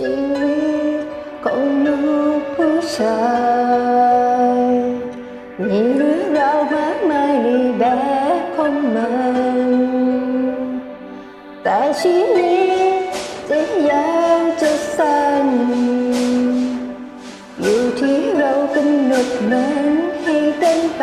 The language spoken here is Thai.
ชีวิตของลูกผู้ชายมีเรื่องราวมากมายในแบบของมัน แต่ชีวิตจะยาวจะสั้น อยู่ที่เรากำหนดมันให้เต็มไป